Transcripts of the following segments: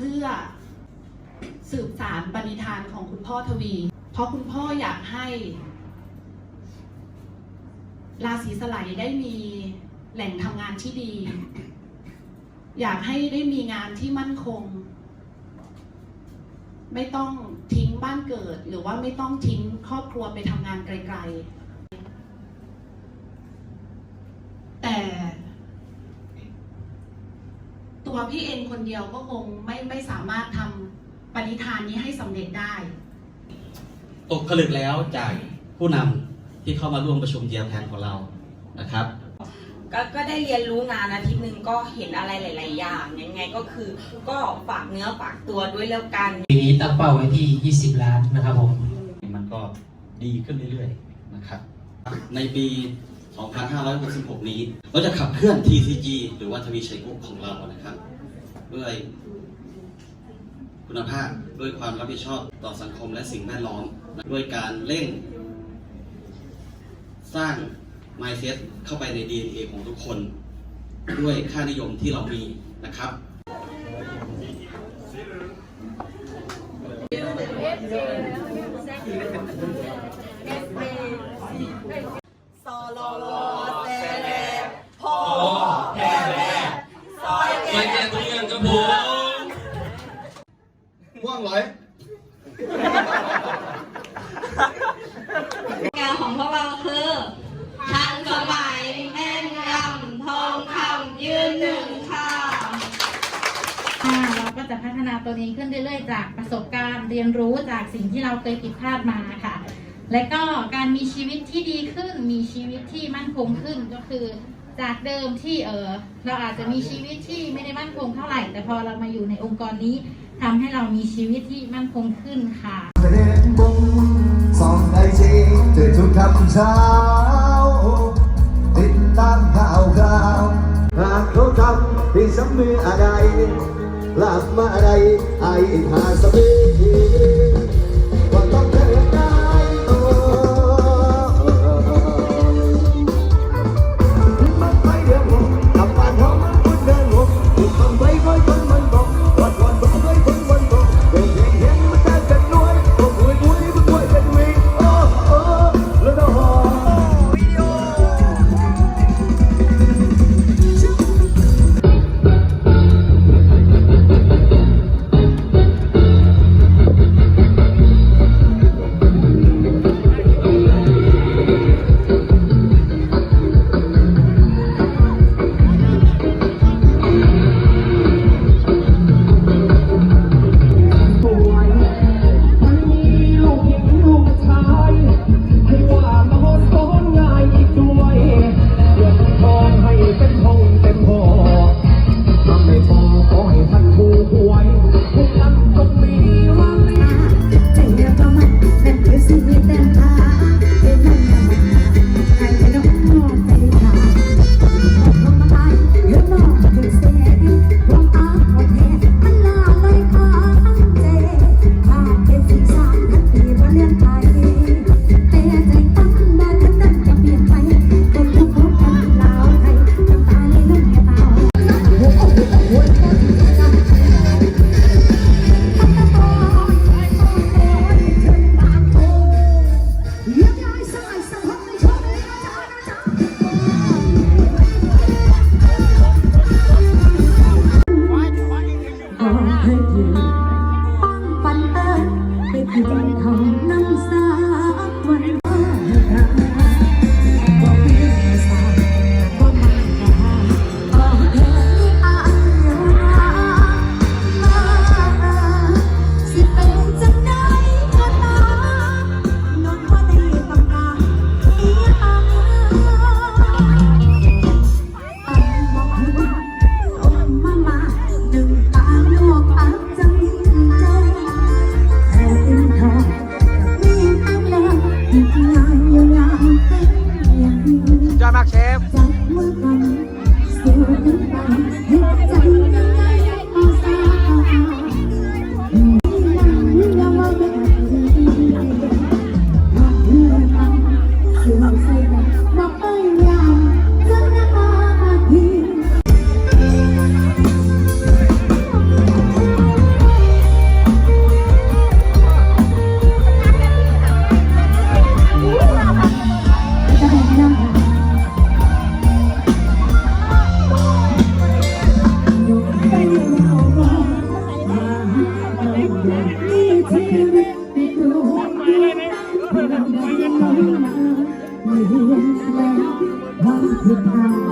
เพื่อ สืบสารปณิธานของคุณพ่อทวี เพราะคุณพ่ออยากให้ ราศีสไลด์ได้มีแหล่งทำงานที่ดี อยากให้ได้มีงานที่มั่นคง ไม่ต้องทิ้งบ้านเกิด หรือว่าไม่ต้องทิ้งครอบครัวไปทำงานไกล ๆ แต่ ตัวพี่เองคนเดียวก็คงไม่ไม่สามารถทำปณิธานนี้ให้สำเร็จได้ ตกผลึกแล้วจากผู้นำที่เข้ามาร่วมประชุมเดียวแทนของเรานะครับ ก็ก็ได้เรียนรู้งานอาทิตย์หนึ่งก็เห็นอะไรหลาย ๆ อย่าง ยังไงก็คือก็ฝากเนื้อฝากตัวด้วยแล้วกัน ปีนี้ตั้งเป้าไว้ที่ 20 ล้านนะครับผม มันก็ดีขึ้นเรื่อยๆนะครับ ในปี 2566 นี้ เราจะขับเคลื่อน TCG หรือว่าทวีชัยกุ๊กของเรานะครับ ด้วยคุณภาพด้วยความรับผิดชอบต่อสังคมและสิ่งแวดล้อม ด้วยการเร่ง สร้าง mindset เข้าไปใน DNA ของทุกคน ด้วยค่านิยมที่เรามีนะครับซอลอลอแซแลพ่อแพ่แม่ซอย ไม่แก้ตัวอย่างกับ ผมม่วงร้อยงานของพวกเราคือทันสมัยแม่นยำทองคำยืนหนึ่งค่ะอ่าเราก็จะพัฒนาตัวเองขึ้นเรื่อยๆ จากประสบการณ์เรียนรู้จากสิ่งที่เราเคยผิดพลาดมาค่ะ และก็การมีชีวิตที่ดีขึ้น มีชีวิตที่มั่นคงขึ้นก็คือ จากเดิมที่เออเราอาจจะมีชีวิตที่ไม่ได้มั่นคงเท่าไหร่ แต่พอเรามาอยู่ในองค์กรนี้ทำให้เรามีชีวิตที่มั่นคงขึ้นค่ะเดินบงสองไอจีเจอทุกคำเช้าติดตามข่าวข่าวหากเขาทำให้สำมืออะไรลาบมาอะไรไอ้หาสมี 嗯。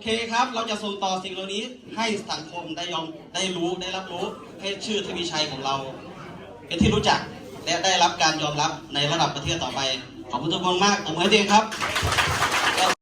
อเคครับ เราจะส่งต่อสิ่งเหล่านี้ให้สังคมได้ยอมได้รู้ได้รับรู้ให้ชื่อทวีชัยของเรา เป็นที่รู้จักและได้รับการยอมรับในระดับประเทศต่อไป ขอบคุณทุกคนมากขอบคุณเองครับ